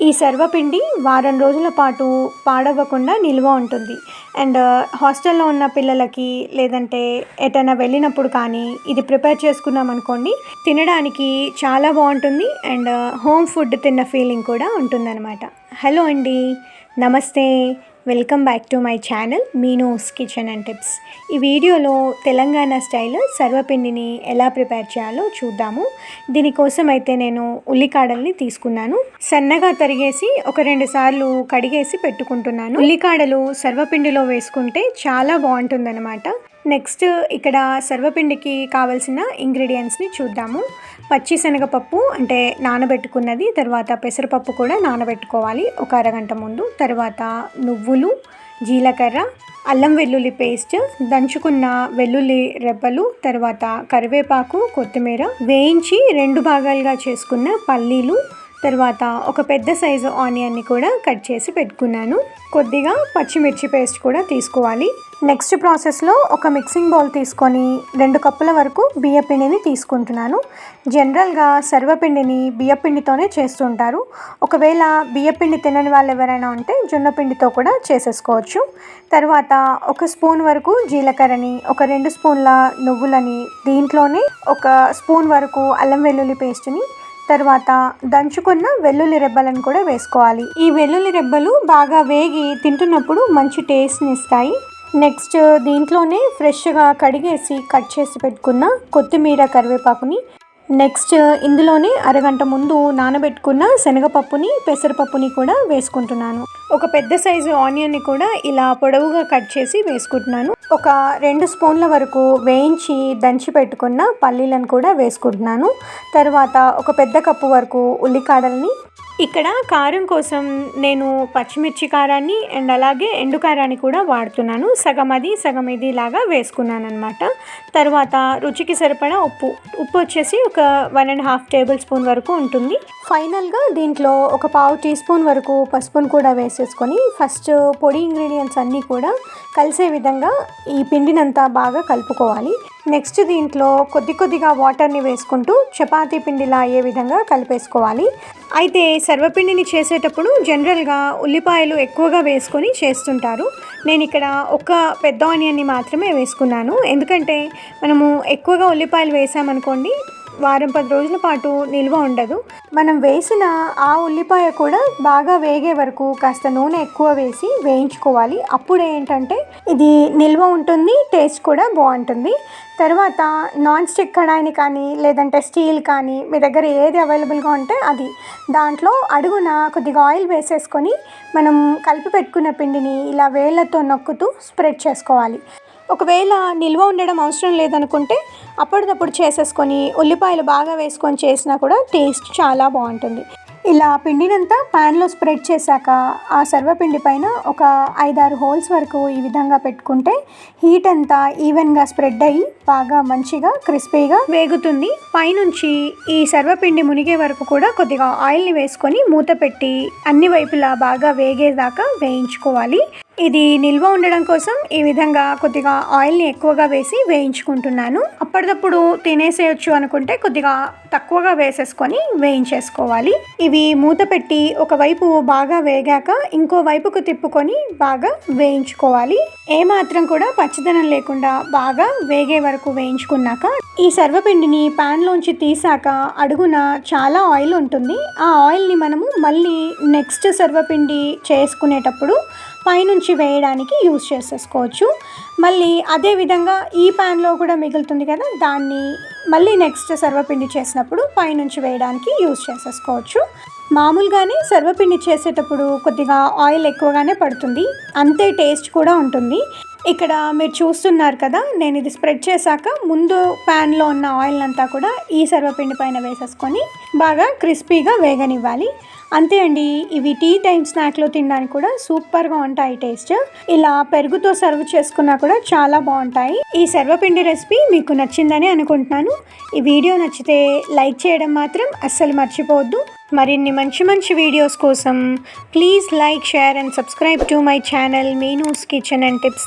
ఈ సర్వపిండి వారం రోజుల పాటు పాడవ్వకుండా నిల్వ ఉంటుంది. అండ్ uh, హాస్టల్లో ఉన్న పిల్లలకి లేదంటే ఎటైనా వెళ్ళినప్పుడు కానీ ఇది ప్రిపేర్ చేసుకున్నాం అనుకోండి తినడానికి చాలా బాగుంటుంది అండ్ uh, హోమ్ ఫుడ్ తిన్న ఫీలింగ్ కూడా ఉంటుందన్నమాట. హలో అండి నమస్తే. Welcome back to my channel Meenu's kitchen and tips. ఈ వీడియోలో తెలంగాణ స్టైల్ సర్వపిండిని ఎలా ప్రిపేర్ చేయాలో చూద్దాము. దీనికోసం అయితే నేను ఉల్లికాడల్ని తీసుకున్నాను. సన్నగా తరిగేసి ఒక రెండు సార్లు కడిగేసి పెట్టుకుంటున్నాను. ఉల్లికాడలు సర్వపిండిలో వేసుకుంటే చాలా బాగుంటుందన్నమాట. నెక్స్ట్ ఇక్కడ సర్వపిండికి కావలసిన ఇంగ్రీడియంట్స్ని చూద్దాము. పచ్చి శనగపప్పు అంటే నానబెట్టుకున్నది తర్వాత పెసరపప్పు కూడా నానబెట్టుకోవాలి ఒక అరగంట ముందు. తర్వాత నువ్వులు జీలకర్ర అల్లం వెల్లుల్లి పేస్ట్ దంచుకున్న వెల్లుల్లి రెబ్బలు తర్వాత కరివేపాకు కొత్తిమీర వేయించి రెండు భాగాలుగా చేసుకున్న పల్లీలు తర్వాత ఒక పెద్ద సైజు ఆనియన్ని కూడా కట్ చేసి పెట్టుకున్నాను. కొద్దిగా పచ్చిమిర్చి పేస్ట్ కూడా తీసుకోవాలి. నెక్స్ట్ ప్రాసెస్లో ఒక మిక్సింగ్ బౌల్ తీసుకొని రెండు కప్పుల వరకు బియ్యపిండిని తీసుకుంటున్నాను. జనరల్గా సర్వపిండిని బియ్యపిండితోనే చేస్తుంటారు. ఒకవేళ బియ్యపిండి తినని వాళ్ళు ఎవరైనా ఉంటే జొన్న పిండితో కూడా చేసేసుకోవచ్చు. తర్వాత ఒక స్పూన్ వరకు జీలకర్రని ఒక రెండు స్పూన్ల నువ్వులని దీంట్లోనే ఒక స్పూన్ వరకు అల్లం వెల్లుల్లి పేస్ట్ని తర్వాత దంచుకున్న వెల్లుల్లి రెబ్బలను కూడా వేసుకోవాలి. ఈ వెల్లుల్లి రెబ్బలు బాగా వేగి తింటున్నప్పుడు మంచి టేస్ట్ని ఇస్తాయి. నెక్స్ట్ దీంట్లోనే ఫ్రెష్గా కడిగేసి కట్ చేసి పెట్టుకున్న కొత్తిమీర కరివేపాకుని నెక్స్ట్ ఇందులోనే అరగంట ముందు నానబెట్టుకున్న శనగపప్పుని పెసరపప్పుని కూడా వేసుకుంటున్నాను. ఒక పెద్ద సైజు ఆనియన్ని కూడా ఇలా పొడవుగా కట్ చేసి వేసుకుంటున్నాను. ఒక రెండు స్పూన్ల వరకు వేయించి దంచి పెట్టుకున్న పల్లీలను కూడా వేసుకుంటున్నాను. తర్వాత ఒక పెద్ద కప్పు వరకు ఉల్లికాడల్ని ఇక్కడ కారం కోసం నేను పచ్చిమిర్చి కారాన్ని అండ్ అలాగే ఎండు కారాన్ని కూడా వాడుతున్నాను. సగం అది సగం ఇది లాగా వేసుకున్నాను అనమాట తర్వాత రుచికి సరిపడా ఉప్పు. ఉప్పు వచ్చేసి ఒక one and half tablespoon వరకు ఉంటుంది. ఫైనల్గా దీంట్లో ఒక పావు టీ స్పూన్ వరకు పసుపును కూడా వేసేసుకొని ఫస్ట్ పొడి ఇంగ్రీడియంట్స్ అన్నీ కూడా కలిసే విధంగా ఈ పిండినంతా బాగా కలుపుకోవాలి. నెక్స్ట్ దీంట్లో కొద్ది కొద్దిగా వాటర్ని వేసుకుంటూ చపాతీ పిండిలా అయ్యే విధంగా కలిపేసుకోవాలి. అయితే సర్వపిండిని చేసేటప్పుడు జనరల్గా ఉల్లిపాయలు ఎక్కువగా వేసుకొని చేస్తుంటారు. నేను ఇక్కడ ఒక పెద్ద ఆనియన్ని మాత్రమే వేసుకున్నాను. ఎందుకంటే మనము ఎక్కువగా ఉల్లిపాయలు వేసామనుకోండి వారం పది రోజుల పాటు నిల్వ ఉండదు. మనం వేసిన ఆ ఉల్లిపాయ కూడా బాగా వేగే వరకు కాస్త నూనె ఎక్కువ వేసి వేయించుకోవాలి. అప్పుడు ఏంటంటే ఇది నిల్వ ఉంటుంది టేస్ట్ కూడా బాగుంటుంది. తర్వాత నాన్ స్టిక్ కడాయిని కానీ లేదంటే స్టీల్ కానీ మీ దగ్గర ఏది అవైలబుల్గా ఉంటే అది. దాంట్లో అడుగున కొద్దిగా ఆయిల్ వేసేసుకొని మనం కలిపి పెట్టుకున్న పిండిని ఇలా వేళ్ళతో నొక్కుతూ స్ప్రెడ్ చేసుకోవాలి. ఒకవేళ నిల్వ ఉండడం అవసరం లేదనుకుంటే అప్పటిదప్పుడు చేసేసుకొని ఉల్లిపాయలు బాగా వేసుకొని చేసినా కూడా టేస్ట్ చాలా బాగుంటుంది. ఇలా పిండినంతా ప్యాన్లో స్ప్రెడ్ చేశాక ఆ సర్వపిండి పైన ఒక ఐదారు హోల్స్ వరకు ఈ విధంగా పెట్టుకుంటే హీట్ అంతా ఈవెన్గా స్ప్రెడ్ అయ్యి బాగా మంచిగా క్రిస్పీగా వేగుతుంది. పైనుంచి ఈ సర్వపిండి మునిగే వరకు కూడా కొద్దిగా ఆయిల్ని వేసుకొని మూత పెట్టి అన్ని వైపులా బాగా వేగేదాకా వేయించుకోవాలి. ఇది నిల్వ ఉండడం కోసం ఈ విధంగా కొద్దిగా ఆయిల్ని ఎక్కువగా వేసి వేయించుకుంటున్నాను. అప్పటిదప్పుడు తినేసేయచ్చు అనుకుంటే కొద్దిగా తక్కువగా వేసేసుకొని వేయించేసుకోవాలి. ఇవి మూత పెట్టి ఒకవైపు బాగా వేగాక ఇంకో వైపుకు తిప్పుకొని బాగా వేయించుకోవాలి. ఏమాత్రం కూడా పచ్చదనం లేకుండా బాగా వేగే వరకు వేయించుకున్నాక ఈ సర్వపిండిని ప్యాన్లోంచి తీసాక అడుగున చాలా ఆయిల్ ఉంటుంది. ఆ ఆయిల్ని మనము మళ్ళీ నెక్స్ట్ సర్వపిండి చేసుకునేటప్పుడు పైనుంచి వేయడానికి యూజ్ చేసేసుకోవచ్చు. మళ్ళీ అదే విధంగా ఈ ప్యాన్లో కూడా మిగులుతుంది కదా దాన్ని మళ్ళీ నెక్స్ట్ సర్వపిండి చేసినప్పుడు పైనుంచి వేయడానికి యూజ్ చేసేసుకోవచ్చు. మామూలుగానే సర్వపిండి చేసేటప్పుడు కొద్దిగా ఆయిల్ ఎక్కువగానే పడుతుంది. అంతే టేస్ట్ కూడా ఉంటుంది. ఇక్కడ మీరు చూస్తున్నారు కదా నేను ఇది స్ప్రెడ్ చేశాక ముందు ప్యాన్లో ఉన్న ఆయిల్ అంతా కూడా ఈ సర్వపిండి పైన వేసేసుకొని బాగా క్రిస్పీగా వేగనివ్వాలి. అంతే అండి ఇవి టీ టైం స్నాక్లో తినడానికి కూడా సూపర్గా ఉంటాయి టేస్ట్. ఇలా పెరుగుతో సర్వ్ చేసుకున్నా కూడా చాలా బాగుంటాయి. ఈ సర్వపిండి రెసిపీ మీకు నచ్చిందని అనుకుంటున్నాను. ఈ వీడియో నచ్చితే లైక్ చేయడం మాత్రం అస్సలు మర్చిపోవద్దు. మరిన్ని మంచి మంచి వీడియోస్ కోసం please like share and subscribe to my channel Meenu's kitchen and tips.